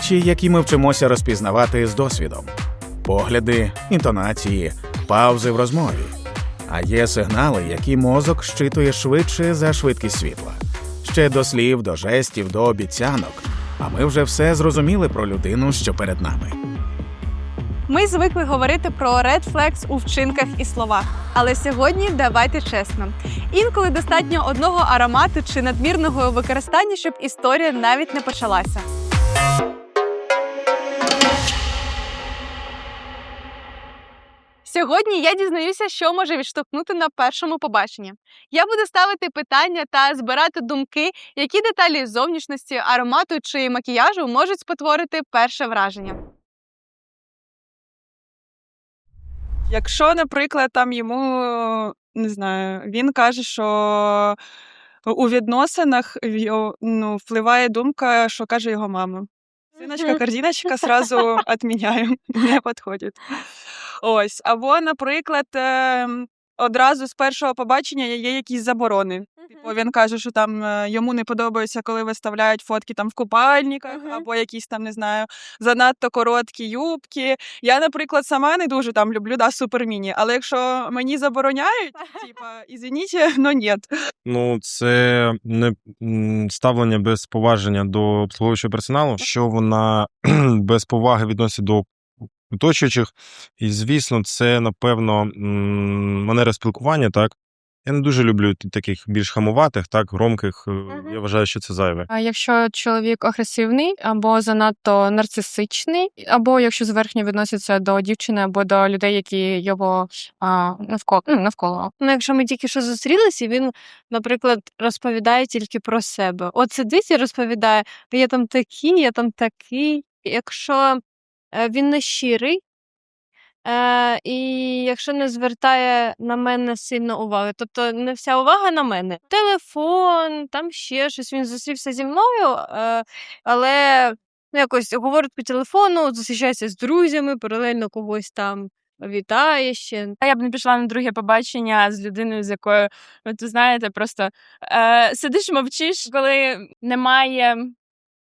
Речі, які ми вчимося розпізнавати з досвідом: погляди, інтонації, паузи в розмові. А є сигнали, які мозок щитує швидше за швидкість світла. Ще до слів, до жестів, до обіцянок. А ми вже все зрозуміли про людину, що перед нами. Ми звикли говорити про red flags у вчинках і словах. Але сьогодні давайте чесно. Інколи достатньо одного аромату чи надмірного використання, щоб історія навіть не почалася. Сьогодні я дізнаюся, що може відштовхнути на першому побаченні. Я буду ставити питання та збирати думки, які деталі зовнішності, аромату чи макіяжу можуть спотворити перше враження. Якщо, наприклад, там йому не знаю, він каже, що у відносинах ну, впливає думка, що каже його мама. Синочка, картиночка сразу відміняю, не підходить. Ось. Або, наприклад, ем, одразу з першого побачення є якісь заборони. Типу, він каже, що там е, йому не подобається, коли виставляють фотки там в купальниках, або якісь там, не знаю, занадто короткі юбки. Я, наприклад, сама не дуже там люблю да, суперміні, але якщо мені забороняють, типа, ізвініть, но ні. Ну, це не ставлення без поваження до обслуговуючого персоналу, що вона без поваги відносить до оточуючих. І, звісно, це, напевно, манера спілкування, так. Я не дуже люблю таких більш хамуватих, так, громких. е, Я вважаю, що це зайве. А якщо чоловік агресивний або занадто нарцисичний, або якщо зверхньо відноситься до дівчини або до людей, які його а, навколо ну, навколо. Ну, якщо ми тільки що зустрілися, він, наприклад, розповідає тільки про себе. От сидить і розповідає, я там такий, я там такий. Якщо він не щирий, е, і якщо не звертає на мене сильно уваги, тобто не вся увага на мене. Телефон, там ще щось. Він зустрівся зі мною, е, але ну, якось говорить по телефону, зустрічається з друзями, паралельно когось там вітає ще. А я б не пішла на друге побачення з людиною, з якою, от ви знаєте, просто е, сидиш, мовчиш, коли немає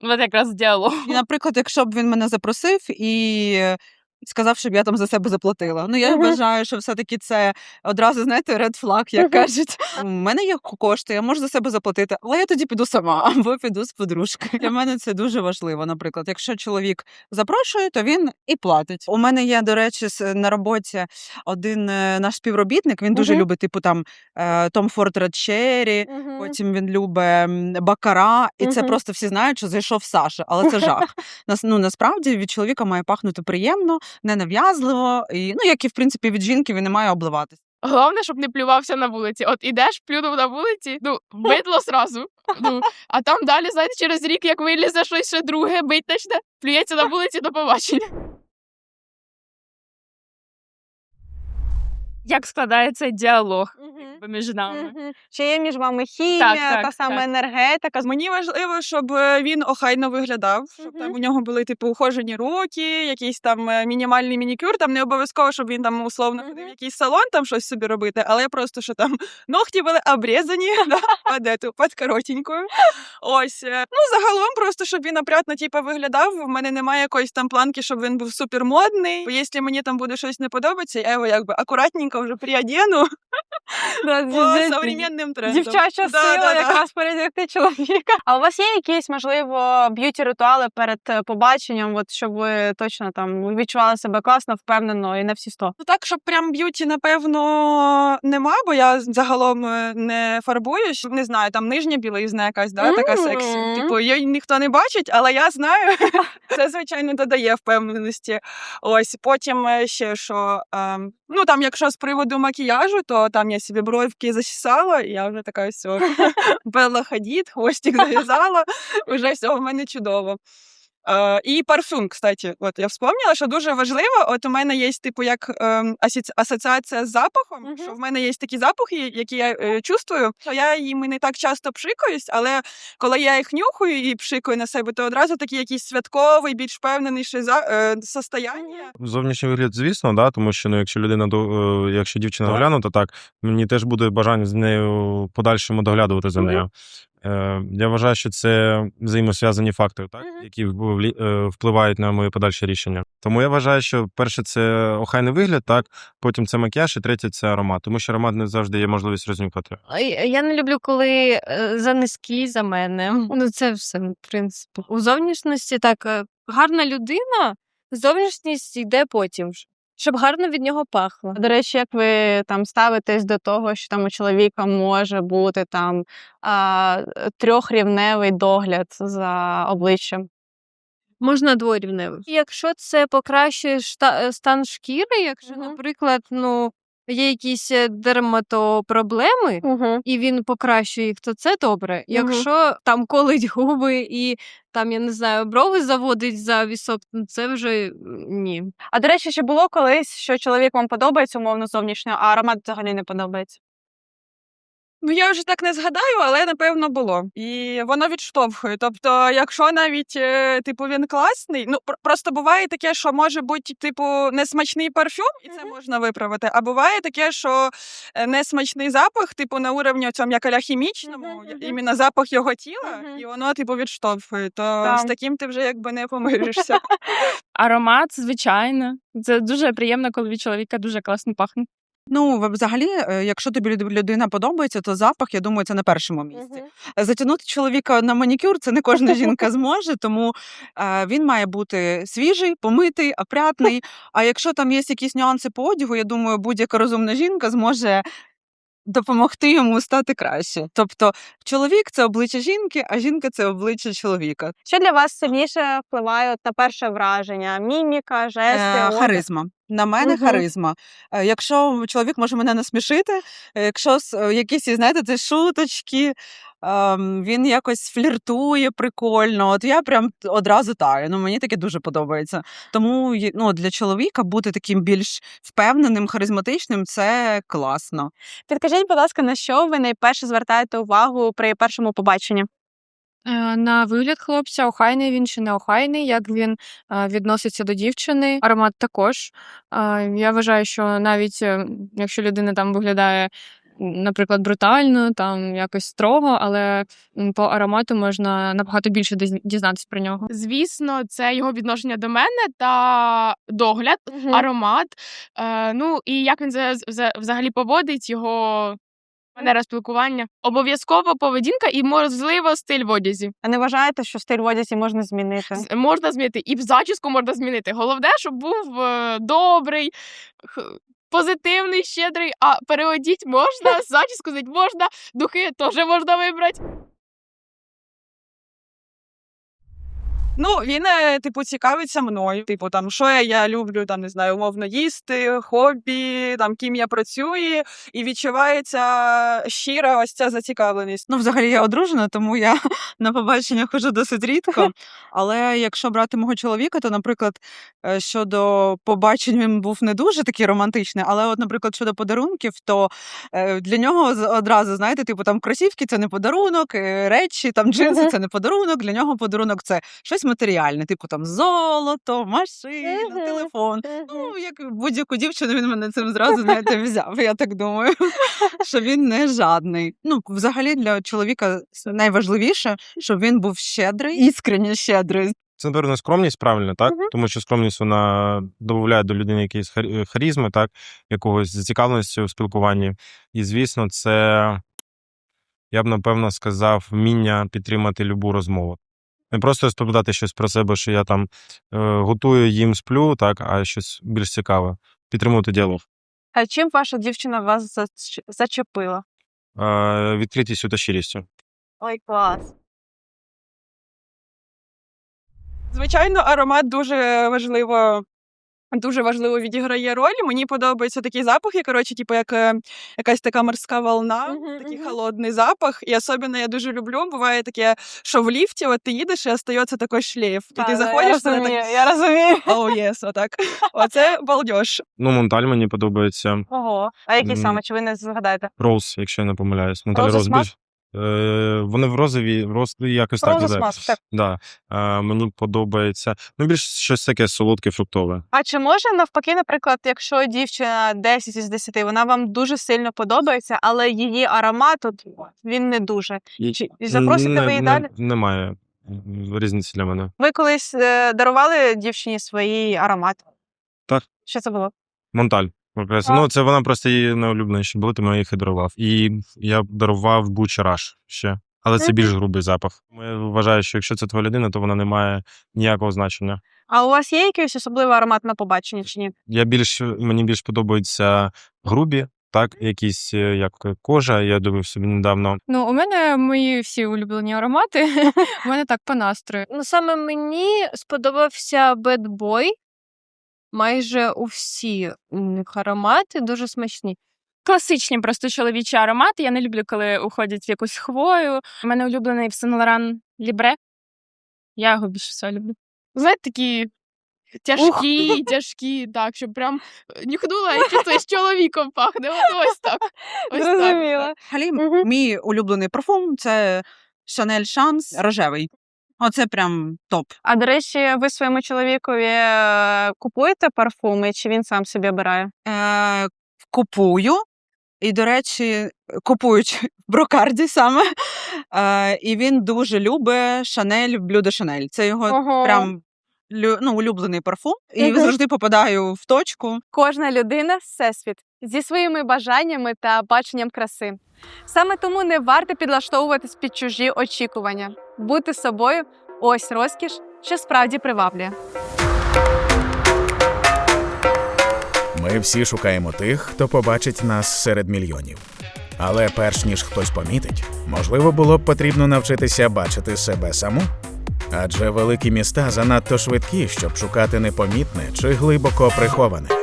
от якраз діалог. Наприклад, якщо б він мене запросив і сказав, щоб я там за себе заплатила. Ну, я вважаю, що все-таки це одразу, знаєте, ред флаг, як кажуть. У мене є кошти, я можу за себе заплатити, але я тоді піду сама або піду з подружкою. Для мене це дуже важливо. Наприклад, якщо чоловік запрошує, то він і платить. У мене є, до речі, на роботі один е, наш співробітник. Він дуже любить, типу, там е, Том Форд Ред Черрі, Потім він любить бакара, і це просто всі знають, що зайшов Саша, але це жах. Нас ну насправді від чоловіка має пахнути приємно, ненав'язливо, і ну як і в принципі від жінки він не має обливатись. Головне, щоб не плювався на вулиці. От ідеш, плюнув на вулиці, ну, бидло зразу. Ну, а там далі, знаєте, через рік, як вилізе щось ще друге, бить почне, плюється на вулиці до побачення. Як складається діалог якби, між нами? Мгм. Чи є між вами хімія, Так, так, та сама так. енергетика? Мені важливо, щоб е, він охайно виглядав, щоб там у нього були типу ухожені руки, якийсь там е, мінімальний манікюр. Там не обов'язково, щоб він там условно ходив в якийсь салон там щось собі робити, але просто що там ногті були обрізані да, під, коротенькою. Ось е, ну загалом, просто щоб він опрятно типу, виглядав. В мене немає якоїсь там планки, щоб він був супермодний. Бо якщо мені там буде щось не подобається, я його якби акуратненько вже приодіну Да, по ді- ді- современним трендам. Дівчача Да, сила да, да. якраз передягти чоловіка. А у вас є якісь, можливо, б'юті ритуали перед е, побаченням, от щоб ви точно там відчували себе класно, впевнено і на всі сто? Ну так, щоб прям б'юті, напевно, нема, бо я загалом е, не фарбуюсь. Не знаю, там нижня білизна якась, да, така сексі. Типу, її ніхто не бачить, але я знаю. Це, звичайно, додає впевненості. Ось потім е, ще що. ем, ну там, якщо з приводу макіяжу, то там я собі бровки засісала, і я вже така все. Белла Хадід, хвостик зав'язала, вже все в мене чудово. Е, і парфюм, кстати, от я вспомнила, що дуже важливо. От у мене є типу як асоціація з запахом, Мгм. що в мене є такі запахи, які я е, чувствую. що Я їми не так часто пшикаюсь, але коли я їх нюхаю і пшикаю на себе, то одразу такий якийсь святковий, більш впевненіший за е, состояння. Зовнішній вигляд, звісно, да, тому що ну, якщо людина до е, якщо дівчина доглянута, так мені теж буде бажання з нею подальшому доглядувати за нею. Е, Я вважаю, що це взаємосв'язані фактори, так, які е, впливають на моє подальше рішення. Тому я вважаю, що перше це охайний вигляд, так, потім це макіяж, і третє це аромат, тому що аромат не завжди є можливість рознюхати. Я не люблю, коли е, за низький за мене. Ну, це все, в принципі. У зовнішності так, е, гарна людина, зовнішність йде потім. Щоб гарно від нього пахло. До речі, як ви там ставитесь до того, що там у чоловіка може бути там а, трьохрівневий догляд за обличчям? Можна дворівневий. Якщо це покращує шта- стан шкіри, якщо, наприклад, ну, є якісь е, дерматопроблеми, Угу. і він покращує їх, то це добре. Якщо там колить губи і там, я не знаю, брови заводить за вісок, ну це вже ні. А до речі, чи було колись, що чоловік вам подобається умовно зовнішньо, а аромат взагалі не подобається? Ну, я вже так не згадаю, але напевно було. І воно відштовхує. Тобто, якщо навіть, е, типу, він класний, ну просто буває таке, що може бути, типу, несмачний парфюм, і це можна виправити. А буває таке, що е, несмачний запах, типу, на уровні цьому як аля хімічному, іменно запах його тіла, і воно, типу, відштовхує. То Так. з таким ти вже якби не помиришся. Аромат, звичайно. Це дуже приємно, коли від чоловіка дуже класно пахне. Ну, взагалі, е, якщо тобі люд- людина подобається, то запах, я думаю, це на першому місці. Затягнути чоловіка на манікюр це не кожна жінка зможе, тому е, він має бути свіжий, помитий, опрятний. А якщо там є якісь нюанси по одягу, я думаю, будь-яка розумна жінка зможе допомогти йому стати краще. Тобто, чоловік це обличчя жінки, а жінка це обличчя чоловіка. Що для вас сильніше впливає на перше враження? Міміка, жести, Е, одяг? харизма. На мене Мгм. харизма. Е, Якщо чоловік може мене насмішити, е, якщо с- е, якісь, знаєте, це шуточки, ем, він якось фліртує прикольно. От я прям т- одразу таю. Ну мені таке дуже подобається. Тому є- ну, для чоловіка бути таким більш впевненим, харизматичним це класно. Підкажіть, будь ласка, на що ви найперше звертаєте увагу при першому побаченні? Е, На вигляд хлопця, охайний він чи не охайний, як він е, відноситься до дівчини. Аромат також. Е, Я вважаю, що навіть е, якщо людина там виглядає, м, наприклад, брутально, там якось строго, але м, по аромату можна набагато більше діз- дізнатися про нього. Звісно, це його відношення до мене та догляд, аромат. Е, ну і як він за- за- взагалі поводить його манера спілкування. Обов'язково поведінка і можливо стиль в одязі. А не вважаєте, що стиль в одязі можна змінити? З- Можна змінити і в зачіску можна змінити. Головне, щоб був е, добрий. х- Позитивний, щедрий, а переодіть можна, зачіску змінити можна, духи теж можна вибрати. Ну, він, е, типу, цікавиться мною. Типу, там, що я, я люблю, там, не знаю, умовно їсти, хобі, там, ким я працюю, і відчувається щира ось ця зацікавленість. Ну, взагалі, я одружена, тому я на побачення ходжу досить рідко. Але якщо брати мого чоловіка, то, наприклад, е, щодо побачень він був не дуже такий романтичний. Але, от, наприклад, щодо подарунків, то е, для нього одразу, знаєте, типу там кросівки це не подарунок, речі, там джинси це не подарунок. Для нього подарунок це щось матеріальне, типу там золото, машина, Мгм. телефон. Ну, як будь-яку дівчину, він мене цим зразу знаєте, взяв. Я так думаю, що він не жадний. Ну, взагалі для чоловіка найважливіше, щоб він був щедрий, іскренні щедрий. Це, напевно, скромність, правильно, так? Мгм. Тому що скромність вона додає до людини якоїсь хар- харізми, так, якогось зацікавленості у спілкуванні. І, звісно, це, я б напевно сказав, вміння підтримати любу розмову. Не просто розповідати щось про себе, що я там е, готую, їм сплю, так, а щось більш цікаве. Підтримувати діалог. А чим ваша дівчина вас зачепила? Е, відкритістю та щирістю. Ой, клас. Звичайно, аромат дуже важливо. Дуже важливо відіграє роль. Мені подобаються такі запахи, коротше, типу, як е, якась така морська волна, Мгм, такий мгм. холодний запах. І особливо я дуже люблю. Буває таке, що в ліфті от ти їдеш і остається такий шлейф. І ти заходиш, я розумію, так, я розумію. О, єс, отак. Оце балдеж. Ну, Монталь мені подобається. Ого. А який саме? Чи ви не згадаєте? Роуз, якщо я не помиляюсь. Монталь Роуз Роуз більш Е, вони в розові, в роз... якось так. Іде. смак, так. Да. Е, мені подобається. Ну, більш щось таке солодке, фруктове. А чи може навпаки, наприклад, якщо дівчина 10 із 10, вона вам дуже сильно подобається, але її аромат от, він не дуже. Чи запросите Не- ви її не- далі? Немає різниці для мене. Ви колись е, дарували дівчині свій аромат? Так. Що це було? Монталь. Прекрасно. Ну, це вона просто її найулюбленіші були, тому я їх і дарував. І я дарував Буча Раш ще. Але це більш грубий запах. Я вважаю, що якщо це твоя людина, то вона не має ніякого значення. А у вас є якийсь особливий аромат на побаченні чи ні? Я більш мені більш подобаються грубі, так, якісь е, як кожа. Я дивив собі недавно. Ну, у мене мої всі улюблені аромати. У мене так по настрою. Ну, саме мені сподобався Bad Boy. Майже у всі у них аромати дуже смачні. Класичні просто чоловічі аромати. Я не люблю, коли уходять в якусь хвою. У мене улюблений в Laurent Libre. Я його більше всього люблю. Знаєте, такі тяжкі, тяжкі, так, щоб прям е, нюхнула і чисто з чоловіком пахне. От ось так. Ось так. Зрозуміла. Взагалі, Мгм. мій улюблений парфум це Chanel Chance рожевий. Оце прям топ. А до речі, ви своєму чоловікові е, купуєте парфуми, чи він сам собі обирає? Е, купую. І, до речі, купують в брокарді саме. Е, і він дуже любить Шанель, блюдо Шанель. Це його Ого. прям ну, улюблений парфум. І завжди попадаю в точку. Кожна людина всесвіт зі своїми бажаннями та баченням краси. Саме тому не варто підлаштовуватись під чужі очікування. Бути собою ось розкіш, що справді приваблює. Ми всі шукаємо тих, хто побачить нас серед мільйонів. Але перш ніж хтось помітить, можливо, було б потрібно навчитися бачити себе саму. Адже великі міста занадто швидкі, щоб шукати непомітне чи глибоко приховане.